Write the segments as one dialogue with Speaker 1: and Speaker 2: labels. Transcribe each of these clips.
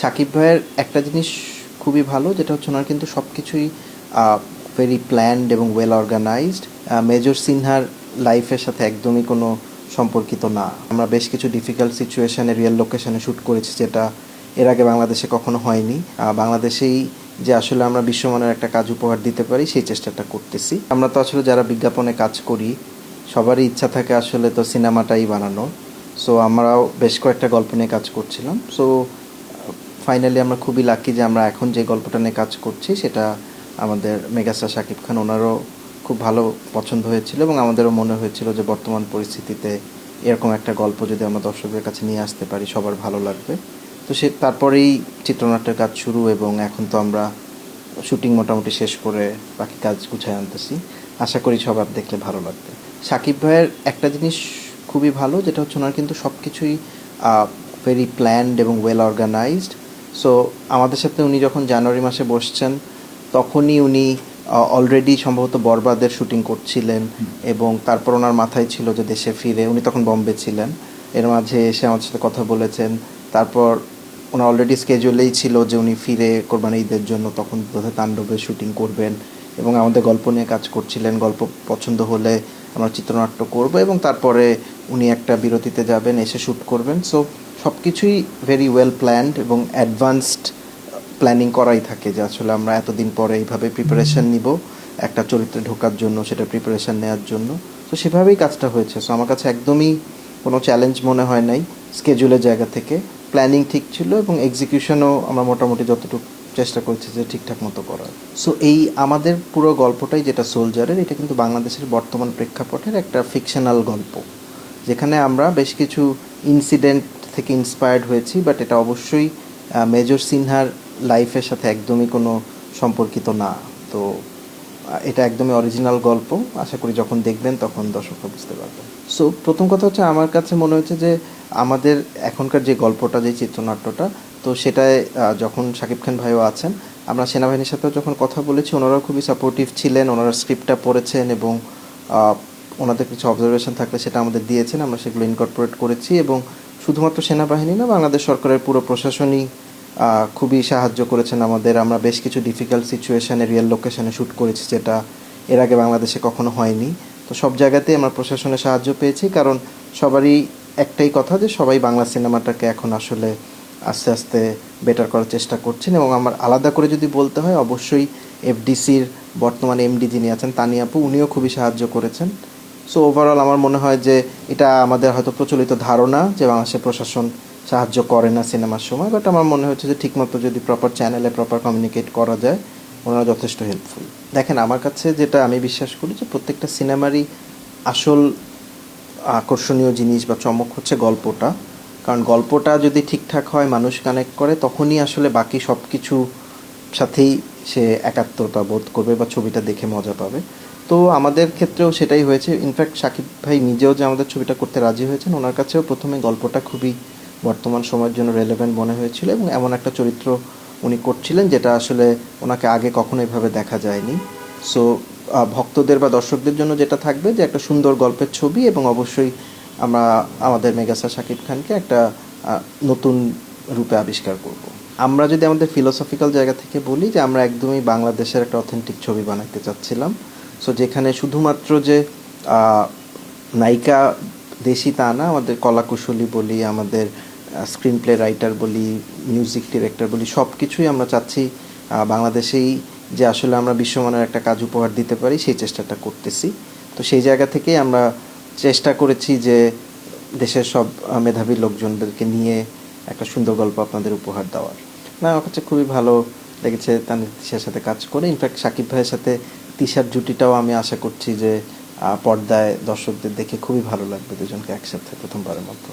Speaker 1: সাকিব ভাইয়ের একটা জিনিস খুবই ভালো, যেটা হচ্ছে ওনার কিন্তু সব কিছুই ভেরি প্ল্যান্ড এবং ওয়েল অর্গানাইজড মেজর সিনহার লাইফের সাথে একদমই কোনো সম্পর্কিত না। আমরা বেশ কিছু ডিফিকাল্ট সিচুয়েশনে রিয়েল লোকেশানে শ্যুট করেছি, যেটা এর আগে বাংলাদেশে কখনো হয়নি। বাংলাদেশেই যে আসলে আমরা বিশ্বমানের একটা কাজ উপহার দিতে পারি, সেই চেষ্টাটা করতেছি। আমরা তো আসলে যারা বিজ্ঞাপনে কাজ করি, সবারই ইচ্ছা থাকে আসলে তো সিনেমাটাই বানানো সো আমরাও বেশ কয়েকটা গল্প নিয়ে কাজ করছিলাম। সো ফাইনালি আমরা খুবই লাকি যে আমরা এখন যে গল্পটা নিয়ে কাজ করছি, সেটা আমাদের মেগাস্টার শাকিব খান ওনারও খুব ভালো পছন্দ হয়েছিল এবং আমাদেরও মনে হয়েছিল যে বর্তমান পরিস্থিতিতে এরকম একটা গল্প যদি আমরা দর্শকদের কাছে নিয়ে আসতে পারি, সবার ভালো লাগবে। তো সে, তারপরেই চিত্রনাট্যের কাজ শুরু এবং এখন তো আমরা শুটিং মোটামুটি শেষ করে বাকি কাজ গুছায় আনতেছি। আশা করি সবার দেখলে ভালো লাগবে। সাকিব ভাইয়ের একটা জিনিস খুবই ভালো, যেটা হচ্ছে ওনার কিন্তু সব কিছুই ভেরি প্ল্যান্ড এবং ওয়েল অর্গানাইজড সো আমাদের সাথে উনি যখন জানুয়ারি মাসে বসছেন তখনই উনি অলরেডি সম্ভবত বরবাদের শুটিং করছিলেন এবং তারপর ওনার মাথায় ছিল যে দেশে ফিরে। উনি তখন বম্বে ছিলেন। এর মাঝে এসে আমাদের সাথে কথা বলেছেন। তারপর ওনার অলরেডি স্কেজুলেই ছিল যে উনি ফিরে কোরবানি ঈদের জন্য। তখন বোধহয় তাণ্ডবের শুটিং করবেন এবং আমাদের গল্প নিয়ে কাজ করছিলেন। গল্প পছন্দ হলে আমরা চিত্রনাট্য করব এবং তারপরে উনি একটা বিরতিতে যাবেন এসে শ্যুট করবেন। সো সব কিছুই ভেরি ওয়েল প্ল্যান্ড এবং অ্যাডভান্সড প্ল্যানিং করাই থাকে যে আসলে আমরা এতদিন পরে এইভাবে প্রিপারেশন নিব, একটা চরিত্রে ঢোকার জন্য, সেটা প্রিপারেশন নেওয়ার জন্য। তো সেভাবেই কাজটা হয়েছে। সো আমার কাছে একদমই কোনো চ্যালেঞ্জ মনে হয় নাই স্কেজুলের জায়গা থেকে। প্ল্যানিং ঠিক ছিল এবং এক্সিকিউশনও আমরা মোটামুটি যতটুকু চেষ্টা করছি যে ঠিকঠাক মতো করার। সো এই আমাদের পুরো গল্পটাই যেটা সোলজারের এটা কিন্তু বাংলাদেশের বর্তমান প্রেক্ষাপটের একটা ফিকশনাল গল্প। যেখানে আমরা বেশ কিছু ইনসিডেন্ট থেকে ইন্সপায়ার্ড হয়েছি বাট এটা অবশ্যই মেজর সিনহার লাইফের সাথে একদমই কোনো সম্পর্কিত না। তো এটা একদমই অরিজিনাল গল্প। আশা করি যখন দেখবেন তখন দর্শকরা বুঝতে পারবেন। সো প্রথম কথা হচ্ছে আমার কাছে মনে হচ্ছে যে, আমাদের এখনকার যে গল্পটা, যে চিত্রনাট্যটা, তো সেটায় যখন শাকিব খান ভাইও আছেন, আমরা সেনাবাহিনীর সাথেও যখন কথা বলেছি, ওনারাও খুবই সাপোর্টিভ ছিলেন, ওনারা স্ক্রিপ্টটা পড়েছেন এবং ওনাদের কিছু অবজারভেশন থাকলে সেটা আমাদের দিয়েছেন, আমরা সেগুলো ইনকর্পোরেট করেছি এবং শুধুমাত্র সেনাবাহিনী না, বাংলাদেশ সরকারের পুরো প্রশাসনই খুবই সাহায্য করেছেন আমাদের। আমরা বেশ কিছু ডিফিকাল্ট সিচুয়েশানে রিয়েল লোকেশানে শ্যুট করেছি যেটা এর আগে বাংলাদেশে কখনো হয়নি। তো সব জায়গাতেই আমরা প্রশাসনের সাহায্য পেয়েছি, কারণ সবারই একটাই কথা যে সবাই বাংলা সিনেমাটাকে এখন আসলে আস্তে আস্তে বেটার করার চেষ্টা করছেন। এবং আমার আলাদা করে যদি বলতে হয়, অবশ্যই এফডিসির বর্তমান এমডি যিনি আছেন, তানিয়াপু, উনিও খুবই সাহায্য করেছেন। সো ওভারঅল আমার মনে হয় যে এটা আমাদের হয়তো প্রচলিত ধারণা যে বাংলাদেশের প্রশাসন সাহায্য করে না সিনেমার সময় বাট আমার মনে হচ্ছে যে ঠিকমতো যদি প্রপার চ্যানেলে প্রপার কমিউনিকেট করা যায়, ওনারা যথেষ্ট হেল্পফুল দেখেন, আমার কাছে যেটা আমি বিশ্বাস করি যে প্রত্যেকটা সিনেমারই আসল আকর্ষণীয় জিনিস বা চমক হচ্ছে গল্পটা। কারণ গল্পটা যদি ঠিকঠাক হয়, মানুষ কানেক্ট করে, তখনই আসলে বাকি সব কিছু সাথেই সে একাত্মতা বোধ করবে বা ছবিটা দেখে মজা পাবে। তো আমাদের ক্ষেত্রেও সেটাই হয়েছে। ইনফ্যাক্ট সাকিব ভাই নিজেও যে আমাদের ছবিটা করতে রাজি হয়েছেন, ওনার কাছেও প্রথমে গল্পটা খুবই বর্তমান সময়ের জন্য রেলেভেন্ট মনে হয়েছিল এবং এমন একটা চরিত্র উনি করছিলেন যেটা আসলে ওনাকে আগে কখনো এভাবে দেখা যায়নি। সো ভক্তদের বা দর্শকদের জন্য যেটা থাকবে যে একটা সুন্দর গল্পের ছবি এবং অবশ্যই আমরা, আমাদের মেগাসা শাকিব খানকে একটা নতুন রূপে আবিষ্কার করব। আমরা যদি আমাদের ফিলোসফিক্যাল জায়গা থেকে বলি যে আমরা একদমই বাংলাদেশের একটা অথেন্টিক ছবি বানাতে চাচ্ছিলাম সো যেখানে শুধুমাত্র যে নায়িকা দেশি তা না, আমাদের কলাকুশলী বলি, আমাদের স্ক্রিন প্লে রাইটার বলি মিউজিক ডিরেক্টর বলি সব কিছুই আমরা চাচ্ছি বাংলাদেশেই যে আসলে আমরা বিশ্বমানের একটা কাজ উপহার দিতে পারি, সেই চেষ্টাটা করতেছি। তো সেই জায়গা থেকেই আমরা চেষ্টা করেছি যে, দেশের সব মেধাবী লোকজনদেরকে নিয়ে একটা সুন্দর গল্প আপনাদের উপহার দেওয়ার। না, আমার কাছে খুবই ভালো লেগেছে তাদের সাথে কাজ করে। ইনফ্যাক্ট সাকিব ভাইয়ের সাথে তিশার জুটিটাও আমি আশা করছি যে পর্দায় দর্শকদের দেখে খুবই ভালো লাগবে দুজনকে একসাথে প্রথমবারের মতো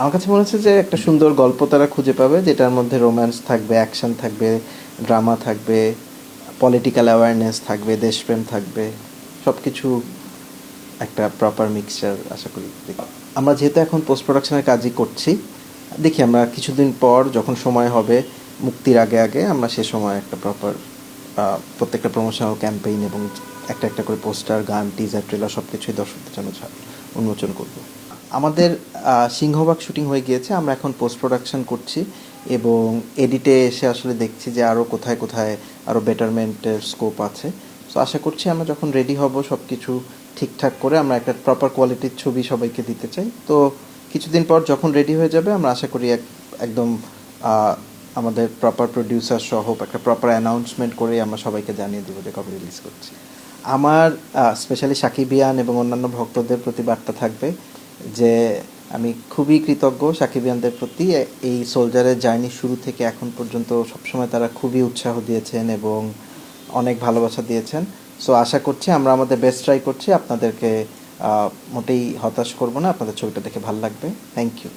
Speaker 1: আমার কাছে মনে হচ্ছে যে একটা সুন্দর গল্প তারা খুঁজে পাবে, যেটার মধ্যে রোম্যান্স থাকবে অ্যাকশন থাকবে ড্রামা থাকবে পলিটিক্যাল অ্যাওয়ারনেস থাকবে, দেশপ্রেম থাকবে সব কিছু একটা প্রপার মিক্সচার আশা করি। আমরা যেহেতু এখন পোস্ট প্রোডাকশনের কাজই করছি, দেখি আমরা কিছুদিন পর যখন সময় হবে, মুক্তির আগে আগে আমরা সে সময় একটা প্রপার প্রত্যেকটা প্রমোশনাল ক্যাম্পেইন এবং একটা একটা করে পোস্টার গান টিজার ট্রেলার সব কিছুই দর্শকদের জন্য উন্মোচন করব। আমাদের আহ, সিংহবাগ শুটিং হয়ে গিয়েছে আমরা এখন পোস্ট প্রোডাকশন করছি এবং এডিটে এসে আসলে দেখছি যে আরও কোথায় কোথায় আরও বেটারমেন্টের স্কোপ আছে। সো আশা করছি আমরা যখন রেডি হব সব কিছু ঠিকঠাক করে আমরা একটা প্রপার কোয়ালিটির ছবি সবাইকে দিতে চাই। তো কিছুদিন পর যখন রেডি হয়ে যাবে আমরা আশা করি এক একদম আমাদের প্রপার প্রডিউসার সহ একটা প্রপার অ্যানাউন্সমেন্ট করে আমরা সবাইকে জানিয়ে দেবো যে কবে রিলিজ করছি। আমার স্পেশালি সাকিবিয়ান এবং অন্যান্য ভক্তদের প্রতি বার্তা থাকবে যে আমি খুবই কৃতজ্ঞ সাকিবিয়ানদের প্রতি। এই সোলজারের জার্নি শুরু থেকে এখন পর্যন্ত সবসময় তারা খুবই উৎসাহ দিয়েছেন এবং অনেক ভালোবাসা দিয়েছেন। সো আশা করছি আমরা আমাদের বেস্ট ট্রাই করছি। আপনাদেরকে মোটেই হতাশ করব না। আপনাদের ছবিটা দেখে ভালো লাগবে। Thank you